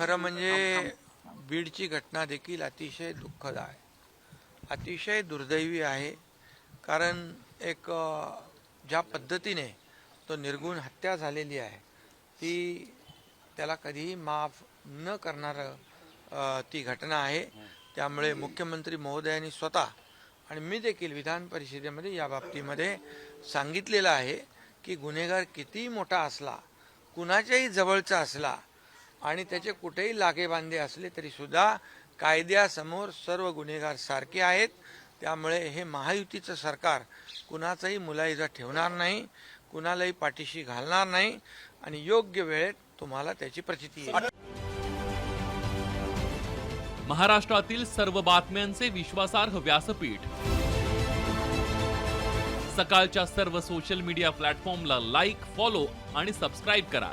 खरं म्हणजे बीडची घटना देखील अतिशय दुःखद आहे अतिशय दुर्दैवी आहे. कारण एक ज्या पद्धतीने तो निर्गुण हत्या झालेली आहे ती त्याला कधीही माफ न करणारं ती घटना आहे. त्यामुळे मुख्यमंत्री महोदयांनी स्वतः आणि मी देखील विधान परिषदेमध्ये या बाबतीमध्ये सांगितलेलं आहे की गुन्हेगार कितीही मोठा असला कुणाच्याही जवळचा असला आणि त्याचे कुठेही लागेबांधे असले तरीसुद्धा कायद्यासमोर सर्व गुन्हेगार सारखे आहेत. त्यामुळे हे महायुतीचं सरकार कुणाचाही मुलायजा ठेवणार नाही कुणालाही पाठीशी घालणार नाही आणि योग्य वेळेत तुम्हाला त्याची प्रचिती येईल. महाराष्ट्रातील सर्व बातम्यांचे विश्वासार्ह व्यासपीठ. सकाळच्या सर्व सोशल मीडिया प्लॅटफॉर्मला लाईक फॉलो आणि सबस्क्राईब करा.